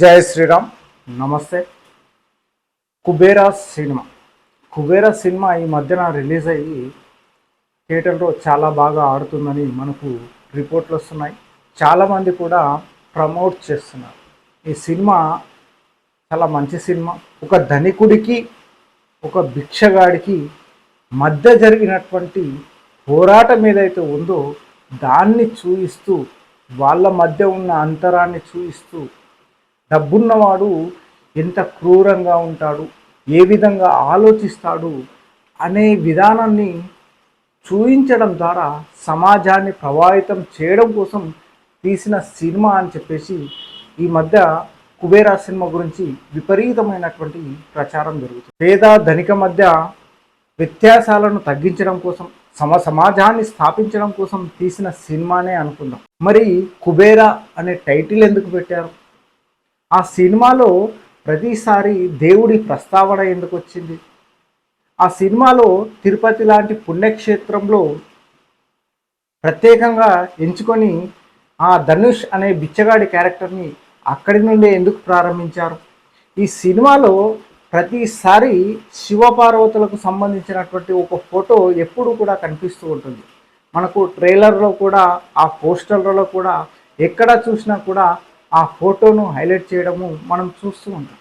జై శ్రీరామ్. నమస్తే. Kubera cinema. Kubera cinema ఈ మధ్యన రిలీజ్ అయ్యి థియేటర్లో చాలా బాగా ఆడుతుందని మనకు రిపోర్ట్లు వస్తున్నాయి. చాలామంది కూడా ప్రమోట్ చేస్తున్నారు. ఈ సినిమా చాలా మంచి సినిమా. ఒక ధనికుడికి ఒక భిక్షగాడికి మధ్య జరిగినటువంటి పోరాటం ఏదైతే ఉందో దాన్ని చూయిస్తూ వాళ్ళ మధ్య ఉన్న అంతరాన్ని చూయిస్తూ డబ్బున్నవాడు ఎంత క్రూరంగా ఉంటాడు ఏ విధంగా ఆలోచిస్తాడు అనే విధానాన్ని చూపించడం ద్వారా సమాజాన్ని ప్రభావితం చేయడం కోసం తీసిన సినిమా అని చెప్పేసి ఈ మధ్య కుబేరా సినిమా గురించి విపరీతమైనటువంటి ప్రచారం జరుగుతుంది. పేద ధనిక మధ్య వ్యత్యాసాలను తగ్గించడం కోసం సమ సమాజాన్ని స్థాపించడం కోసం తీసిన సినిమానే అనుకుందాం. మరి కుబేరా అనే టైటిల్ ఎందుకు పెట్టారు? ఆ సినిమాలో ప్రతిసారి దేవుడి ప్రస్తావన ఎందుకు వచ్చింది? ఆ సినిమాలో తిరుపతి లాంటి పుణ్యక్షేత్రంలో ప్రత్యేకంగా ఎంచుకొని ఆ ధనుష్ అనే బిచ్చగాడి క్యారెక్టర్ని అక్కడి నుండే ఎందుకు ప్రారంభించారు? ఈ సినిమాలో ప్రతిసారి శివపార్వతులకు సంబంధించినటువంటి ఒక ఫోటో ఎప్పుడు కూడా కనిపిస్తూ ఉంటుంది. మనకు ట్రైలర్లో కూడా ఆ పోస్టర్లలో కూడా ఎక్కడ చూసినా కూడా ఆ ఫోటోను హైలైట్ చేయడము మనం చూస్తూ ఉంటాం.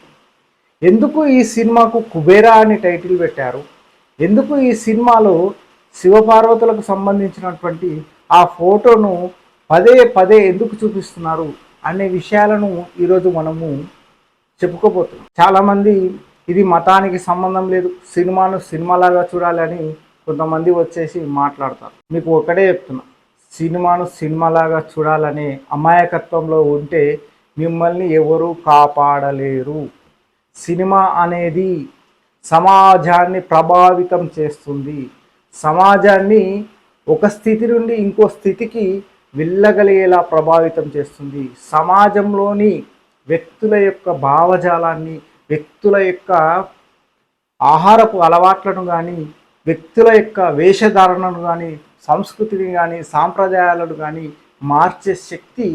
ఎందుకు ఈ సినిమాకు కుబేరా అని టైటిల్ పెట్టారు? ఎందుకు ఈ సినిమాలో శివపార్వతులకు సంబంధించినటువంటి ఆ ఫోటోను పదే పదే ఎందుకు చూపిస్తున్నారు అనే విషయాలను ఈరోజు మనము చెప్పుకోబోతున్నాం. చాలామంది ఇది మతానికి సంబంధం లేదు సినిమాను సినిమాలాగా చూడాలని కొంతమంది వచ్చేసి మాట్లాడతారు. మీకు ఒకటే చెప్తున్నా. సినిమాను సినిమాలాగా చూడాలనే అమాయకత్వంలో ఉంటే మిమ్మల్ని ఎవరు కాపాడలేరు. సినిమా అనేది సమాజాన్ని ప్రభావితం చేస్తుంది. సమాజాన్ని ఒక స్థితి నుండి ఇంకో స్థితికి వెళ్ళగలిగేలా ప్రభావితం చేస్తుంది. సమాజంలోని వ్యక్తుల యొక్క భావజాలాన్ని వ్యక్తుల యొక్క ఆహారపు అలవాట్లను కానీ వ్యక్తుల యొక్క వేషధారణను కానీ సంస్కృతిని కానీ సాంప్రదాయాలను కానీ మార్చే శక్తి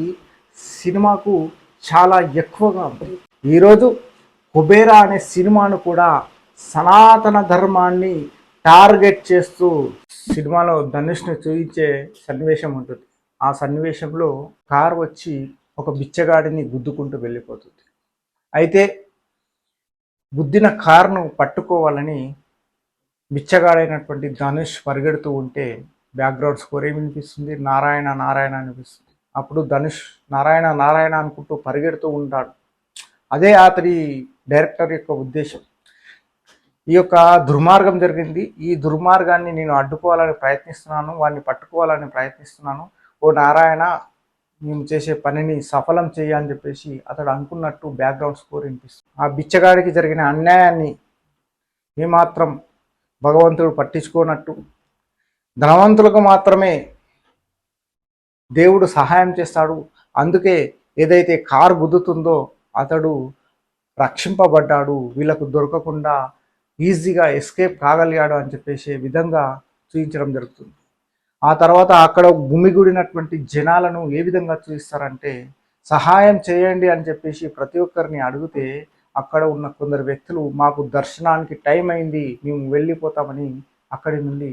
సినిమాకు చాలా ఎక్కువగా ఉంది. ఈరోజు కుబేరా అనే సినిమాను కూడా సనాతన ధర్మాన్ని టార్గెట్ చేస్తూ సినిమాలో ధనుష్ను చూపించే సన్నివేశం ఉంటుంది. ఆ సన్నివేశంలో కారు వచ్చి ఒక బిచ్చగాడిని గుద్దుకుంటూ వెళ్ళిపోతుంది. అయితే గుద్దిన కారును పట్టుకోవాలని బిచ్చగాడైనటువంటి ధనుష్ పరిగెడుతూ ఉంటే బ్యాక్గ్రౌండ్ స్కోర్ ఏమి వినిపిస్తుంది? నారాయణ నారాయణ అనిపిస్తుంది అప్పుడు ధనుష్ నారాయణ నారాయణ అనుకుంటూ పరిగెడుతూ ఉంటాడు. అదే అతడి డైరెక్టర్ యొక్క ఉద్దేశం. ఈ యొక్క దుర్మార్గం జరిగింది. ఈ దుర్మార్గాన్ని నేను అడ్డుకోవాలని ప్రయత్నిస్తున్నాను వాడిని పట్టుకోవాలని ప్రయత్నిస్తున్నాను. ఓ నారాయణ మేము చేసే పనిని సఫలం చేయ అని చెప్పేసి అతడు అనుకున్నట్టు బ్యాక్గ్రౌండ్ స్కోర్ వినిపిస్తుంది. ఆ బిచ్చగాడికి జరిగిన అన్యాయాన్ని ఏమాత్రం భగవంతుడు పట్టించుకోనట్టు ధనవంతులకు మాత్రమే దేవుడు సహాయం చేస్తాడు. అందుకే ఏదైతే కారు గుద్దుతుందో అతడు రక్షింపబడ్డాడు. వీళ్ళకు దొరకకుండా ఈజీగా ఎస్కేప్ కాగలిగాడు అని చెప్పేసి విధంగా చూపించడం జరుగుతుంది. ఆ తర్వాత అక్కడ గుమిగూడినటువంటి జనాలను ఏ విధంగా చూపిస్తారంటే సహాయం చేయండి అని చెప్పేసి ప్రతి ఒక్కరిని అడిగితే అక్కడ ఉన్న కొందరు వ్యక్తులు మాకు దర్శనానికి టైం అయింది మేము వెళ్ళిపోతామని అక్కడి నుండి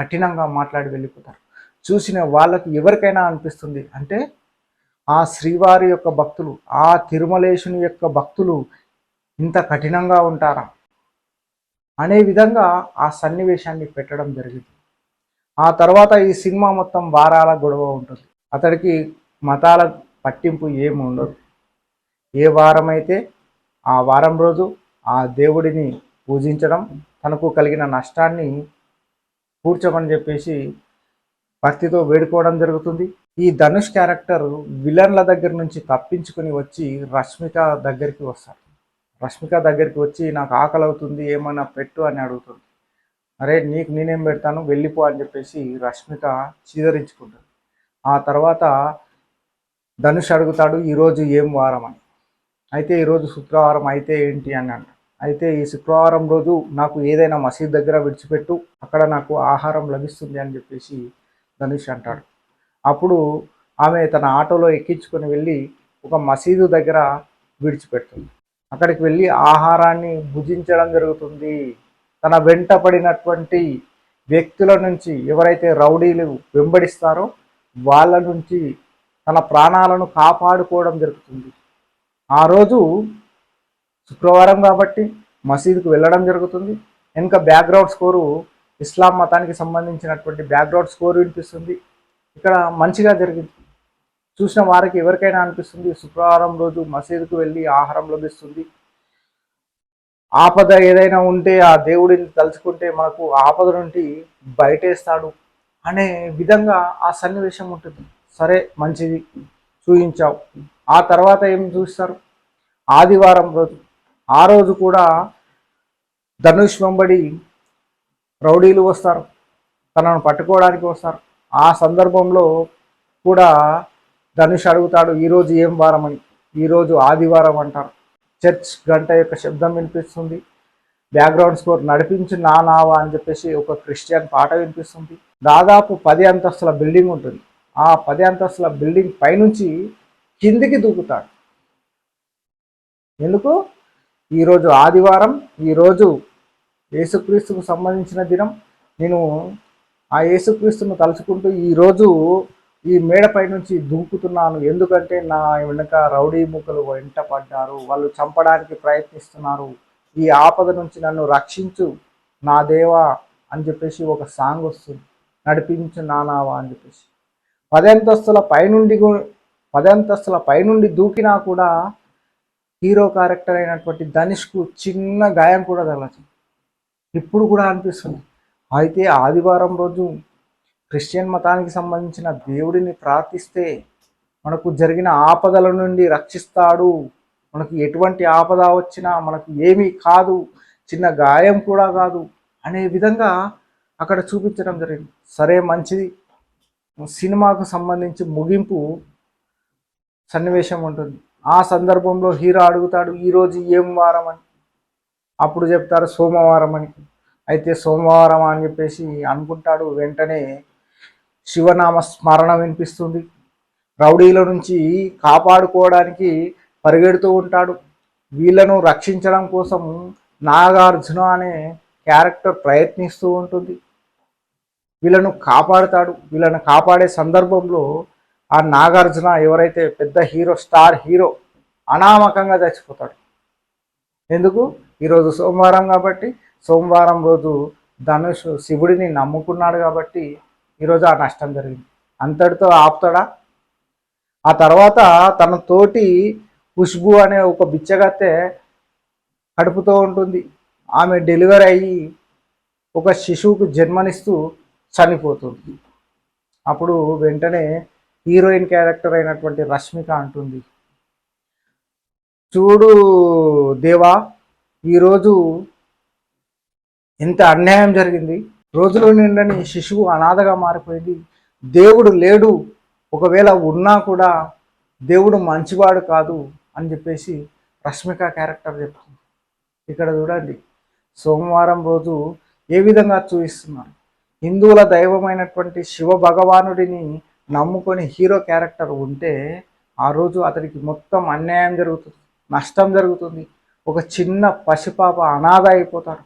కఠినంగా మాట్లాడి వెళ్ళిపోతారు. చూసిన వాళ్ళకి ఎవరికైనా అనిపిస్తుంది అంటే ఆ శ్రీవారి యొక్క భక్తులు ఆ తిరుమలేశుని యొక్క భక్తులు ఇంత కఠినంగా ఉంటారా? అనే విధంగా ఆ సన్నివేశాన్ని పెట్టడం జరిగింది. ఆ తర్వాత ఈ సినిమా మొత్తం వారాల గొడవ ఉంటుంది. అతడికి మతాల పట్టింపు ఏమి ఉండదు. ఏ వారం అయితే ఆ వారం రోజు ఆ దేవుడిని పూజించడం తనకు కలిగిన నష్టాన్ని కూర్చోమని చెప్పేసి భక్తితో వేడుకోవడం జరుగుతుంది. ఈ ధనుష్ క్యారెక్టర్ విలన్ల దగ్గర నుంచి తప్పించుకుని వచ్చి రష్మిక దగ్గరికి వస్తాడు. రష్మిక దగ్గరికి వచ్చి నాకు ఆకలి అవుతుంది ఏమైనా పెట్టు అని అడుగుతుంది. అరే నీకు నేనేం పెడతాను? వెళ్ళిపో అని చెప్పేసి రష్మిక చీదరించుకుంటుంది. ఆ తర్వాత ధనుష్ అడుగుతాడు ఈరోజు ఏం వారం అని అయితే ఈరోజు శుక్రవారం అయితే ఏంటి? అని అంటాడు. అయితే ఈ శుక్రవారం రోజు నాకు ఏదైనా మసీద్ దగ్గర విడిచిపెట్టు అక్కడ నాకు ఆహారం లభిస్తుంది అని చెప్పేసి ధనుష్ అంటాడు. అప్పుడు ఆమె తన ఆటోలో ఎక్కించుకొని వెళ్ళి ఒక మసీదు దగ్గర విడిచిపెడుతుంది. అక్కడికి వెళ్ళి ఆహారాన్ని భుజించడం జరుగుతుంది. తన వెంట పడినటువంటి వ్యక్తుల నుంచి ఎవరైతే రౌడీలు వెంబడిస్తారో వాళ్ళ నుంచి తన ప్రాణాలను కాపాడుకోవడం జరుగుతుంది. ఆ రోజు శుక్రవారం కాబట్టి మసీదుకు వెళ్ళడం జరుగుతుంది. ఇంకా బ్యాక్గ్రౌండ్ స్కోరు ఇస్లాం మతానికి సంబంధించినటువంటి బ్యాక్గ్రౌండ్ స్కోర్ వినిపిస్తుంది. ఇక్కడ మంచిగా జరిగింది చూసిన వారికి ఎవరికైనా అనిపిస్తుంది శుక్రవారం రోజు మసీదుకు వెళ్ళి ఆహారం లభిస్తుంది. ఆపద ఏదైనా ఉంటే ఆ దేవుడిని తలుచుకుంటే మనకు ఆపద నుండి బయటేస్తాడు అనే విధంగా ఆ సన్నివేశం ఉంటుంది. సరే మంచిది చూయించావు. ఆ తర్వాత ఏం చూస్తారు? ఆదివారం రోజు. ఆ రోజు కూడా ధనుష్ వెంబడి రౌడీలు వస్తారు. తనను పట్టుకోవడానికి వస్తారు. ఆ సందర్భంలో కూడా ధనుష్ అడుగుతాడు ఈరోజు ఏం వారం అని ఈరోజు ఆదివారం అంటారు. చర్చ్ గంట యొక్క శబ్దం వినిపిస్తుంది. బ్యాక్గ్రౌండ్ స్కోర్ నడిపించి నా నావా అని చెప్పేసి ఒక క్రిస్టియన్ పాట వినిపిస్తుంది. దాదాపు పది అంతస్తుల బిల్డింగ్ ఉంటుంది. ఆ పది అంతస్తుల బిల్డింగ్ పైనుంచి కిందికి దూకుతాడు. ఎందుకు? ఈరోజు ఆదివారం ఈరోజు యేసుక్రీస్తుకు సంబంధించిన దినం. నేను ఆ యేసుక్రీస్తును తలుచుకుంటూ ఈరోజు ఈ మేడపై నుంచి దూకుతున్నాను. ఎందుకంటే నా వెనుక రౌడీ ముక్కలు వెంట పడ్డారు. వాళ్ళు చంపడానికి ప్రయత్నిస్తున్నారు. ఈ ఆపద నుంచి నన్ను రక్షించు నా దేవా అని చెప్పేసి ఒక సాంగ్ వస్తుంది. నడిపించు నానావా అని చెప్పేసి. పదంతస్తుల పైనుండి పదంతస్తుల పైనుండి దూకినా కూడా హీరో క్యారెక్టర్ అయినటువంటి ధనుష్కు చిన్న గాయం కూడా తగలదు ఇప్పుడు కూడా అనిపిస్తుంది. అయితే ఆదివారం రోజు క్రిస్టియన్ మతానికి సంబంధించిన దేవుడిని ప్రార్థిస్తే మనకు జరిగిన ఆపదల నుండి రక్షిస్తాడు. మనకు ఎటువంటి ఆపద వచ్చినా మనకు ఏమీ కాదు. చిన్న గాయం కూడా కాదు. అనే విధంగా అక్కడ చూపించడం జరిగింది. సరే మంచిది. సినిమాకు సంబంధించి ముగింపు సన్నివేశం ఉంటుంది. ఆ సందర్భంలో హీరో అడుగుతాడు ఈరోజు ఏం వారం అని? అప్పుడు చెప్తారు సోమవారం అని. అయితే సోమవారం అని చెప్పేసి అనుకుంటాడు వెంటనే శివనామ స్మరణ వినిపిస్తుంది. రౌడీల నుంచి కాపాడుకోవడానికి పరిగెడుతూ ఉంటాడు. వీళ్ళను రక్షించడం కోసం నాగార్జున అనే క్యారెక్టర్ ప్రయత్నిస్తూ ఉంటుంది. వీళ్ళను కాపాడుతాడు. వీళ్ళను కాపాడే సందర్భంలో ఆ నాగార్జున ఎవరైతే పెద్ద హీరో స్టార్ హీరో అనామకంగా చచ్చిపోతాడు. ఎందుకు? ఈరోజు సోమవారం కాబట్టి సోమవారం రోజు ధనుష్ శివుడిని నమ్ముకున్నాడు కాబట్టి ఈరోజు ఆ నష్టం జరిగింది. అంతటితో ఆపుతాడా? ఆ తర్వాత తన తోటి ఖుష్బు అనే ఒక బిచ్చగత్తె కడుపుతో ఉంటుంది. ఆమె డెలివరీ అయ్యి ఒక శిశువుకు జన్మనిస్తూ చనిపోతుంది. అప్పుడు వెంటనే హీరోయిన్ క్యారెక్టర్ అయినటువంటి రష్మిక అంటుంది. చూడు దేవా ఈరోజు ఎంత అన్యాయం జరిగింది. రోజులు నిండని శిశువు అనాథగా మారిపోయింది. దేవుడు లేడు. ఒకవేళ ఉన్నా కూడా దేవుడు మంచివాడు కాదు అని చెప్పేసి రష్మిక క్యారెక్టర్ చెప్తుంది. ఇక్కడ చూడండి సోమవారం రోజు ఏ విధంగా చూపిస్తున్నారు? హిందువుల దైవమైనటువంటి శివ భగవానుడిని నమ్ముకొని హీరో క్యారెక్టర్ ఉంటే ఆ రోజు అతనికి మొత్తం అన్యాయం జరుగుతుంది నష్టం జరుగుతుంది. ఒక చిన్న పసిపాప అనాథ అయిపోతాడు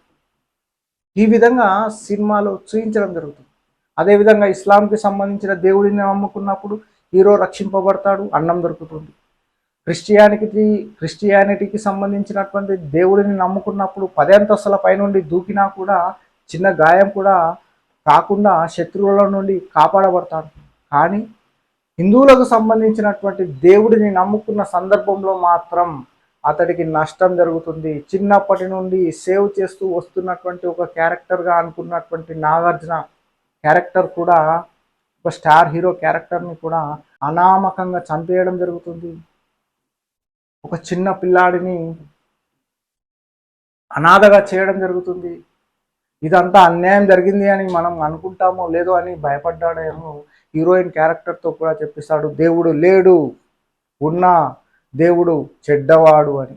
ఈ విధంగా సినిమాలో చూపించడం జరుగుతుంది. అదేవిధంగా ఇస్లాంకి సంబంధించిన దేవుడిని నమ్ముకున్నప్పుడు హీరో రక్షింపబడతాడు అన్నం దొరుకుతుంది. క్రిస్టియానికి క్రిస్టియానిటీకి సంబంధించినటువంటి దేవుడిని నమ్ముకున్నప్పుడు పదంతస్తుల పైనుండి దూకినా కూడా చిన్న గాయం కూడా కాకుండా శత్రువుల నుండి కాపాడబడతాడు. కానీ హిందువులకు సంబంధించినటువంటి దేవుడిని నమ్ముకున్న సందర్భంలో మాత్రం అతడికి నష్టం జరుగుతుంది. చిన్నప్పటి నుండి సేవ్ చేస్తూ వస్తున్నటువంటి ఒక క్యారెక్టర్గా అనుకున్నటువంటి నాగార్జున క్యారెక్టర్ కూడా ఒక స్టార్ హీరో క్యారెక్టర్ని కూడా అనామకంగా చంపేయడం జరుగుతుంది. ఒక చిన్న పిల్లాడిని అనాథగా చేయడం జరుగుతుంది. ఇదంతా అన్యాయం జరిగింది అని మనం అనుకుంటామో లేదో అని భయపడ్డాడేమో హీరోయిన్ క్యారెక్టర్తో కూడా చెప్పిస్తాడు దేవుడు లేడు ఉన్నా దేవుడు చెడ్డవాడు అని.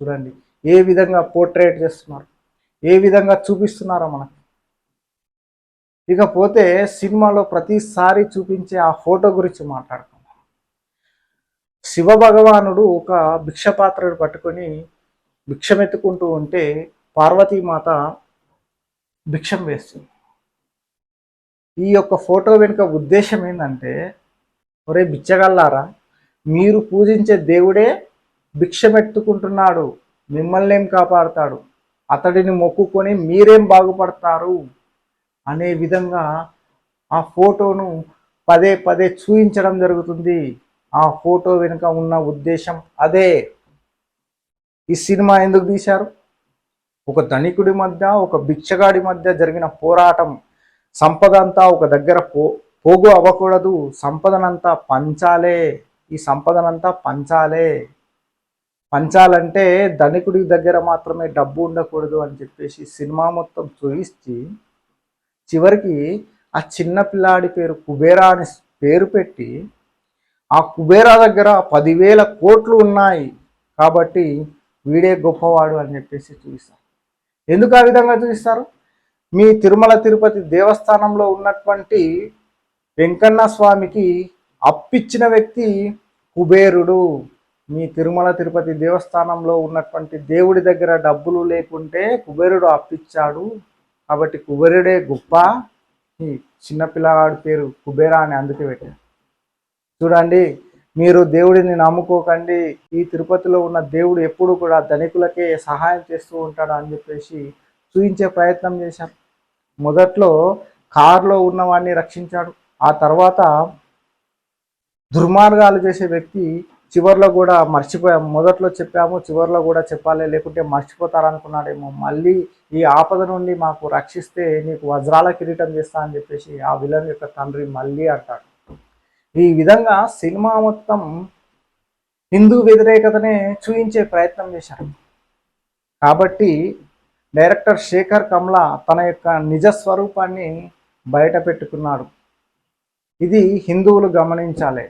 చూడండి ఏ విధంగా పోర్ట్రేట్ చేస్తున్నారు ఏ విధంగా చూపిస్తున్నారో మనకి. ఇకపోతే సినిమాలో ప్రతిసారి చూపించే ఆ ఫోటో గురించి మాట్లాడుకుందాం. శివ భగవానుడు ఒక భిక్ష పాత్రను పట్టుకొని భిక్షమెత్తుకుంటూ ఉంటే పార్వతీమాత భిక్షం వేస్తుంది. ఈ యొక్క ఫోటో వెనుక ఉద్దేశం ఏంటంటే ఒరే బిచ్చగల్లారా మీరు పూజించే దేవుడే భిక్షమెత్తుకుంటున్నాడు మిమ్మల్ని ఏం కాపాడుతాడు అతడిని మొక్కుకొని మీరేం బాగుపడతారు అనే విధంగా ఆ ఫోటోను పదే పదే చూపించడం జరుగుతుంది. ఆ ఫోటో వెనుక ఉన్న ఉద్దేశం అదే. ఈ సినిమా ఎందుకు తీశారు? ఒక ధనికుడి మధ్య ఒక భిక్షగాడి మధ్య జరిగిన పోరాటం సంపద అంతా ఒక దగ్గర పో పోగు అవ్వకూడదు. సంపదనంతా పంచాలే. ఈ సంపదనంతా పంచాలే. పంచాలంటే ధనికుడి దగ్గర మాత్రమే డబ్బు ఉండకూడదు అని చెప్పేసి సినిమా మొత్తం చూయించి చివరికి ఆ చిన్న పిల్లాడి పేరు కుబేరా అని పేరు పెట్టి ఆ కుబేరా దగ్గర పదివేల కోట్లు ఉన్నాయి. కాబట్టి వీడే గొప్పవాడు అని చెప్పేసి చూపిస్తారు. ఎందుకు ఆ విధంగా చూపిస్తారు? మీ తిరుమల తిరుపతి దేవస్థానంలో ఉన్నటువంటి వెంకన్న స్వామికి అప్పిచ్చిన వ్యక్తి కుబేరుడు. మీ తిరుమల తిరుపతి దేవస్థానంలో ఉన్నటువంటి దేవుడి దగ్గర డబ్బులు లేకుంటే కుబేరుడు అప్పిచ్చాడు. కాబట్టి కుబేరుడే గొప్ప. ఈ చిన్నపిల్లవాడి పేరు కుబేరా అని అందుకే పెట్టారు చూడండి మీరు దేవుడిని నమ్ముకోకండి. ఈ తిరుపతిలో ఉన్న దేవుడు ఎప్పుడు కూడా ధనికులకే సహాయం చేస్తూ ఉంటాడు అని చెప్పేసి చూపించే ప్రయత్నం చేశారు మొదట్లో కారులో ఉన్నవాడిని రక్షించాడు. ఆ తర్వాత దుర్మార్గాలు చేసే వ్యక్తి చివరిలో కూడా మర్చిపోయాము మొదట్లో చెప్పాము చివరిలో కూడా చెప్పాలి లేకుంటే మర్చిపోతారనుకున్నాడేమో. మళ్ళీ ఈ ఆపద నుండి మాకు రక్షిస్తే నీకు వజ్రాల కిరీటం చేస్తా అని చెప్పేసి ఆ విలన్ యొక్క తండ్రి మళ్ళీ అంటాడు. ఈ విధంగా సినిమా మొత్తం హిందూ వ్యతిరేకతనే చూయించే ప్రయత్నం చేశారు. కాబట్టి డైరెక్టర్ శేఖర్ కమ్లా తన యొక్క నిజ స్వరూపాన్ని బయట పెట్టుకున్నాడు. ఇది హిందువులు గమనించాలి.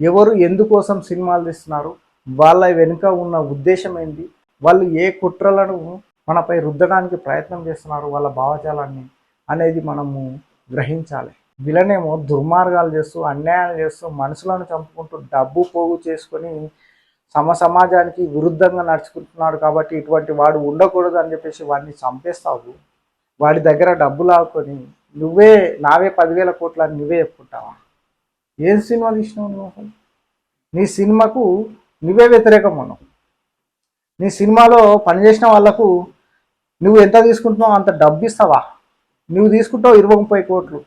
ఎవరు ఎందుకోసం సినిమాలు తీస్తున్నారు? వాళ్ళ వెనుక ఉన్న ఉద్దేశం ఏంటి వాళ్ళు ఏ కుట్రలను మనపై రుద్దడానికి ప్రయత్నం చేస్తున్నారు? వాళ్ళ భావజాలాన్ని అనేది మనము గ్రహించాలి. వీళ్ళనేమో దుర్మార్గాలు చేస్తూ అన్యాయాలు చేస్తూ మనుషులను చంపుకుంటూ డబ్బు పోగు చేసుకొని సమ సమాజానికి విరుద్ధంగా నడుచుకుంటున్నాడు కాబట్టి ఇటువంటి వాడు ఉండకూడదు అని చెప్పేసి వాడిని చంపేస్తావు. వాడి దగ్గర డబ్బు లాక్కొని నువ్వే నావే పదివేల కోట్ల అని నువ్వే చెప్పుకుంటావా? ఏం సినిమా తీసినావు నువ్వు అసలు? నీ సినిమాకు నువ్వే వ్యతిరేకం ఉన్నావు నీ సినిమాలో పనిచేసిన వాళ్ళకు నువ్వు ఎంత తీసుకుంటున్నావు అంత డబ్బు ఇస్తావా నువ్వు తీసుకుంటావు ఇరవై ముప్పై కోట్లు.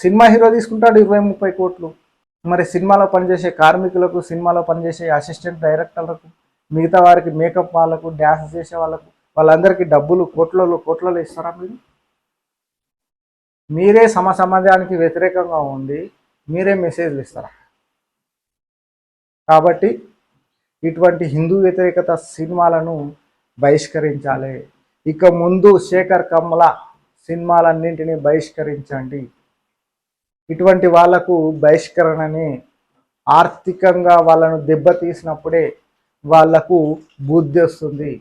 సినిమా హీరో తీసుకుంటాడు ఇరవై ముప్పై కోట్లు. మరి సినిమాలో పనిచేసే కార్మికులకు సినిమాలో పనిచేసే అసిస్టెంట్ డైరెక్టర్లకు మిగతా వారికి మేకప్ వాళ్ళకు డ్యాన్స్ చేసే వాళ్ళకు వాళ్ళందరికీ డబ్బులు కోట్లలో కోట్లలో ఇస్తారా మీరు? మీరే సమ సమాజానికి వ్యతిరేకంగా ఉండి మీరే మెసేజ్లు ఇస్తారా? కాబట్టి ఇటువంటి హిందూ వ్యతిరేకత సినిమాలను బహిష్కరించాలి. ఇక ముందు శేఖర్ కమ్ల సినిమాలన్నింటినీ బహిష్కరించండి. ఇటువంటి వాళ్ళకు బహిష్కరణని ఆర్థికంగా వాళ్ళను దెబ్బతీసినప్పుడే వాళ్ళకు బుద్ధి వస్తుంది.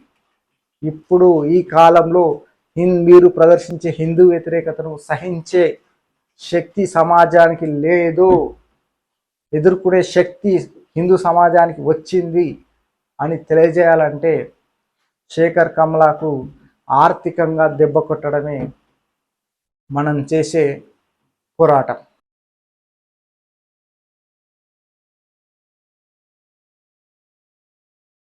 ఇప్పుడు ఈ కాలంలో హిన్ మీరు ప్రదర్శించే హిందూ వ్యతిరేకతను సహించే శక్తి సమాజానికి లేదు. ఎదుర్కొనే శక్తి హిందూ సమాజానికి వచ్చింది అని తెలియజేయాలంటే శేఖర్ కమలాకు ఆర్థికంగా దెబ్బ కొట్టడమే మనం చేసే పోరాటం.